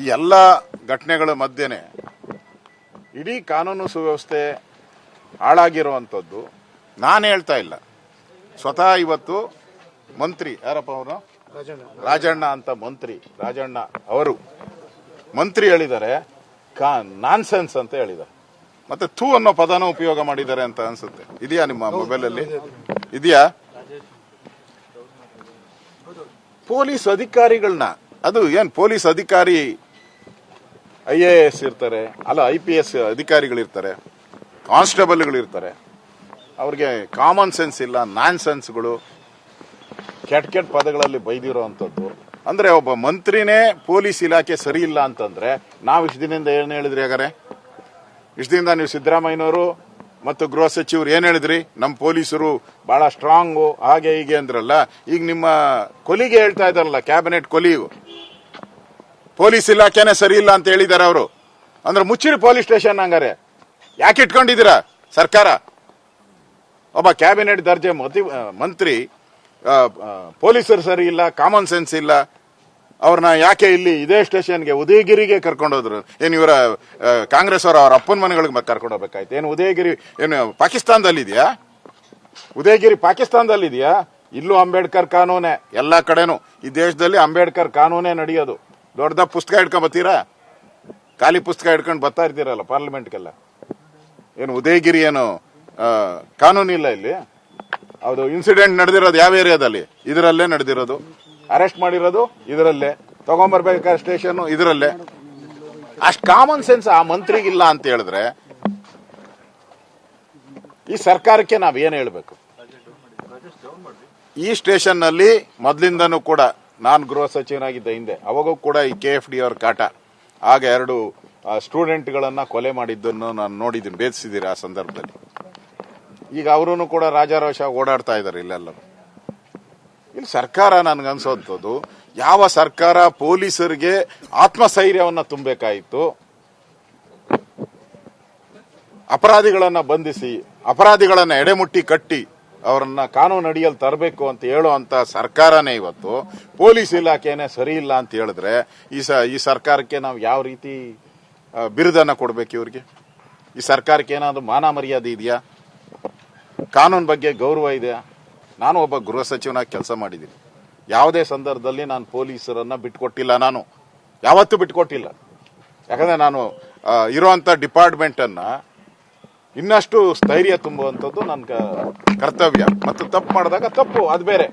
ಈ ಎಲ್ಲ ಘಟನೆಗಳ ಮಧ್ಯೆನೆ ಇಡೀ ಕಾನೂನು ಸುವ್ಯವಸ್ಥೆ ಹಾಳಾಗಿರುವಂಥದ್ದು ನಾನು ಹೇಳ್ತಾ ಇಲ್ಲ. ಸ್ವತಃ ಇವತ್ತು ಮಂತ್ರಿ ಯಾರಪ್ಪ ಅವರು? ರಾಜಣ್ಣ ಅಂತ ಮಂತ್ರಿ ರಾಜಣ್ಣ ಅವರು. ಮಂತ್ರಿ ಹೇಳಿದ್ದಾರೆ ಕಾ ನಾನ್ಸೆನ್ಸ್ ಅಂತ ಹೇಳಿದ್ದಾರೆ. ಮತ್ತೆ ಥೂ ಅನ್ನೋ ಪದನ ಉಪಯೋಗ ಮಾಡಿದ್ದಾರೆ ಅಂತ ಅನ್ಸುತ್ತೆ. ಇದೆಯಾ ನಿಮ್ಮ ಮೊಬೈಲಲ್ಲಿ? ಇದೆಯಾ? ಪೊಲೀಸ್ ಅಧಿಕಾರಿಗಳನ್ನ ಅದು ಏನ್ ಪೊಲೀಸ್ ಅಧಿಕಾರಿ ಐ ಎ ಎಸ್ ಇರ್ತಾರೆ, ಅಲ್ಲ, ಐ ಪಿ ಎಸ್ ಅಧಿಕಾರಿಗಳಿರ್ತಾರೆ ಕಾನ್ಸ್ಟೇಬಲ್ಗಳಿರ್ತಾರೆ ಅವ್ರಿಗೆ ಕಾಮನ್ ಸೆನ್ಸ್ ಇಲ್ಲ ನಾನ್ ಸೆನ್ಸ್ಗಳು ಕೆಟ್ಟ ಕೆಟ್ಟ ಪದಗಳಲ್ಲಿ ಬೈದಿರೋವಂಥದ್ದು ಅಂದ್ರೆ ಒಬ್ಬ ಮಂತ್ರಿನೇ ಪೊಲೀಸ್ ಇಲಾಖೆ ಸರಿ ಇಲ್ಲ ಅಂತಂದ್ರೆ ನಾವು ಇಷ್ಟು ದಿನದಿಂದ ಏನು ಹೇಳಿದ್ರಿ ಹಾಗಾರೆ ಇಷ್ಟು ದಿನದಿಂದ ನೀವು ಸಿದ್ದರಾಮಯ್ಯನವರು ಮತ್ತು ಗೃಹ ಸಚಿವರು ಏನು ಹೇಳಿದ್ರಿ? ನಮ್ಮ ಪೊಲೀಸರು ಬಹಳ ಸ್ಟ್ರಾಂಗು ಹಾಗೆ ಹೀಗೆ ಅಂದ್ರಲ್ಲ, ಈಗ ನಿಮ್ಮ ಕೊಲಿಗೆ ಹೇಳ್ತಾ ಇದ್ದಾರಲ್ಲ ಕ್ಯಾಬಿನೆಟ್ ಕೊಲಿಗು ಪೊಲೀಸ್ ಇಲಾಖೆನೇ ಸರಿ ಇಲ್ಲ ಅಂತ ಹೇಳಿದ್ದಾರೆ ಅವರು. ಅಂದ್ರೆ ಮುಚ್ಚಿರಿ ಪೊಲೀಸ್ ಸ್ಟೇಷನ್ ಹಂಗಾರೆ. ಯಾಕೆ ಇಟ್ಕೊಂಡಿದ್ದೀರಾ ಸರ್ಕಾರ? ಒಬ್ಬ ಕ್ಯಾಬಿನೆಟ್ ದರ್ಜೆ ಮತಿ- ಮಂತ್ರಿ ಪೊಲೀಸರು ಸರಿ ಇಲ್ಲ ಕಾಮನ್ ಸೆನ್ಸ್ ಇಲ್ಲ. ಅವ್ರನ್ನ ಯಾಕೆ ಇಲ್ಲಿ ಇದೇ ಸ್ಟೇಷನ್ಗೆ ಉದಯಗಿರಿಗೆ ಕರ್ಕೊಂಡೋದ್ರು? ಏನು ಇವರ ಕಾಂಗ್ರೆಸ್ ಅವರು ಅವ್ರ ಅಪ್ಪನ ಮನೆಗಳಿಗೆ ಕರ್ಕೊಂಡು ಹೋಗ್ಬೇಕಾಯ್ತು? ಏನು ಉದಯಗಿರಿ, ಏನು ಪಾಕಿಸ್ತಾನದಲ್ಲಿ ಇದೆಯಾ ಉದಯಗಿರಿ ಪಾಕಿಸ್ತಾನದಲ್ಲಿ ಇದೆಯಾ ಇಲ್ಲೂ ಅಂಬೇಡ್ಕರ್ ಕಾನೂನೇ, ಎಲ್ಲ ಕಡೆನೂ. ಈ ದೇಶದಲ್ಲಿ ಅಂಬೇಡ್ಕರ್ ಕಾನೂನೇ ನಡೆಯೋದು. ದೊಡ್ಡದ ಪುಸ್ತಕ ಹಿಡ್ಕೊಂಡ್ ಬರ್ತೀರಾ? ಖಾಲಿ ಪುಸ್ತಕ ಹಿಡ್ಕೊಂಡು ಬರ್ತಾ ಇರ್ತೀರಲ್ಲ ಪಾರ್ಲಿಮೆಂಟ್ಗೆಲ್ಲ? ಏನು ಉದಯಗಿರಿ ಏನು ಕಾನೂನು ಕಾನೂನಿಲ್ಲ ಇಲ್ಲಿ? ಅದು ಇನ್ಸಿಡೆಂಟ್ ನಡೆದಿರೋದು ಯಾವ ಏರಿಯಾದಲ್ಲಿ? ಇದರಲ್ಲೇ ನಡೆದಿರೋದು. ಅರೆಸ್ಟ್ ಮಾಡಿರೋದು, ಇದರಲ್ಲೇ. ತಗೊಂಬರ್ಬೇಕಾದ್ರೆ ಸ್ಟೇಷನ್ ಇದರಲ್ಲೇ. ಅಷ್ಟು ಕಾಮನ್ ಸೆನ್ಸ್ ಆ ಮಂತ್ರಿಗಿಲ್ಲ ಅಂತ ಹೇಳಿದ್ರೆ, ಈ ಸರ್ಕಾರಕ್ಕೆ ನಾವೇನು ಹೇಳಬೇಕು? ಈ ಸ್ಟೇಷನ್ನಲ್ಲಿ ಮೊದ್ಲಿಂದನೂ ಕೂಡ ನಾನು ಗೃಹ ಸಚಿವನಾಗಿದ್ದ ಹಿಂದೆ, ಅವಾಗೂ ಕೂಡ ಈ ಕೆ ಎಫ್ ಡಿ ಅವ್ರ ಕಾಟ. ಆಗ ಎರಡು ಸ್ಟೂಡೆಂಟ್ಗಳನ್ನು ಕೊಲೆ ಮಾಡಿದ್ದನ್ನು ನಾನು ನೋಡಿದ್ದೀನಿ, ಭೇದಿಸಿದ್ದೀರಿ ಆ ಸಂದರ್ಭದಲ್ಲಿ. ಈಗ ಅವರೂ ಕೂಡ ರಾಜಾರೋಷ ಓಡಾಡ್ತಾ ಇದ್ದಾರೆ ಇಲ್ಲೆಲ್ಲರೂ. ಇಲ್ಲಿ ಸರ್ಕಾರ ನನ್ಗನ್ಸೋಂಥದ್ದು ಯಾವ ಸರ್ಕಾರ ಪೊಲೀಸರಿಗೆ ಆತ್ಮಸ್ಥೈರ್ಯವನ್ನು ತುಂಬಬೇಕಾಯಿತು? ಅಪರಾಧಿಗಳನ್ನು ಬಂಧಿಸಿ, ಅಪರಾಧಿಗಳನ್ನು ಎಡೆಮುಟ್ಟಿ ಕಟ್ಟಿ ಅವರನ್ನ ಕಾನೂನು ಅಡಿಯಲ್ಲಿ ತರಬೇಕು ಅಂತ ಹೇಳುವಂತ ಸರ್ಕಾರನೇ ಇವತ್ತು ಪೊಲೀಸ್ ಇಲಾಖೆನೇ ಸರಿ ಇಲ್ಲ ಅಂತ ಹೇಳಿದ್ರೆ ಈ ಸ ಈ ಸರ್ಕಾರಕ್ಕೆ ನಾವು ಯಾವ ರೀತಿ ಬಿರುದನ್ನು ಕೊಡ್ಬೇಕು ಇವ್ರಿಗೆ? ಈ ಸರ್ಕಾರಕ್ಕೆ ಏನಾದರೂ ಮಾನ ಮರ್ಯಾದೆ ಇದೆಯಾ? ಕಾನೂನು ಬಗ್ಗೆ ಗೌರವ ಇದೆಯಾ? ನಾನು ಒಬ್ಬ ಗೃಹ ಸಚಿವನಾಗಿ ಕೆಲಸ ಮಾಡಿದ್ದೀನಿ. ಯಾವುದೇ ಸಂದರ್ಭದಲ್ಲಿ ನಾನು ಪೊಲೀಸರನ್ನ ಬಿಟ್ಕೊಟ್ಟಿಲ್ಲ ನಾನು. ಯಾವತ್ತೂ ಬಿಟ್ಕೊಟ್ಟಿಲ್ಲ. ಯಾಕಂದ್ರೆ ನಾನು ಆ, ಇರುವಂತ ಡಿಪಾರ್ಟ್ಮೆಂಟ್ ಅನ್ನ ಇನ್ನಷ್ಟು ಸ್ಥೈರ್ಯ ತುಂಬುವಂಥದ್ದು ನನ್ನ ಕರ್ತವ್ಯ. ಮತ್ತು ತಪ್ಪು ಮಾಡಿದಾಗ ತಪ್ಪು ಅದು ಬೇರೆ.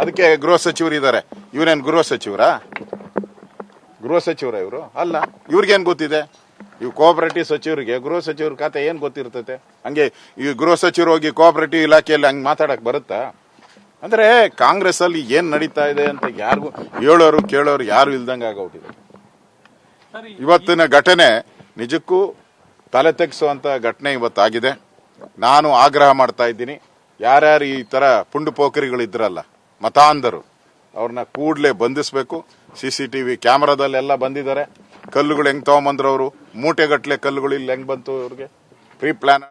ಅದಕ್ಕೆ ಗೃಹ ಸಚಿವರು ಇದ್ದಾರೆ ಇವರೇನು ಗೃಹ ಸಚಿವರಾ? ಗೃಹ ಸಚಿವರ ಇವರು? ಅಲ್ಲ ಇವ್ರಿಗೇನು ಗೊತ್ತಿದೆ? ಇವು ಕೋಆಪರೇಟಿವ್ ಸಚಿವರಿಗೆ ಗೃಹ ಸಚಿವರ ಖಾತೆ ಏನು ಗೊತ್ತಿರ್ತೈತೆ? ಹಂಗೆ ಈ ಗೃಹ ಸಚಿವರು ಹೋಗಿ ಕೋಆಪರೇಟಿವ್ ಇಲಾಖೆಯಲ್ಲಿ ಹಂಗೆ ಮಾತಾಡಕ್ಕೆ ಬರುತ್ತಾ? ಅಂದರೆ ಕಾಂಗ್ರೆಸ್ಸಲ್ಲಿ ಏನು ಏನ್ ನಡೀತಾ ಇದೆ ಅಂತ ಯಾರಿಗೂ ಹೇಳೋರು ಕೇಳೋರು ಯಾರು ಇಲ್ದಂಗೆ ಆಗೋಗಿದೆ ಇವತ್ತಿನ ಘಟನೆ ನಿಜಕ್ಕೂ ತಲೆ ತೆಗೆಸುವಂತ ಘಟನೆ ಇವತ್ತಾಗಿದೆ. ನಾನು ಆಗ್ರಹ ಮಾಡ್ತಾ ಇದ್ದೀನಿ. ಯಾರ್ಯಾರು ಈ ತರ ಪುಂಡು ಪೋಖರಿಗಳಿದ್ರಲ್ಲ, ಮತಾಂಧರು, ಅವ್ರನ್ನ ಕೂಡ್ಲೆ ಬಂಧಿಸಬೇಕು. ವಿ ಕ್ಯಾಮರಾದಲ್ಲೆಲ್ಲ ಬಂದಿದ್ದಾರೆ. ಕಲ್ಲುಗಳು ಹೆಂಗ್ ತಗೊಂಬಂದ್ರು ಅವರು? ಮೂಟೆಗಟ್ಟಲೆ ಕಲ್ಲುಗಳು ಇಲ್ಲಿ ಹೆಂಗ್ ಬಂತು ಅವ್ರಿಗೆ? Pre plan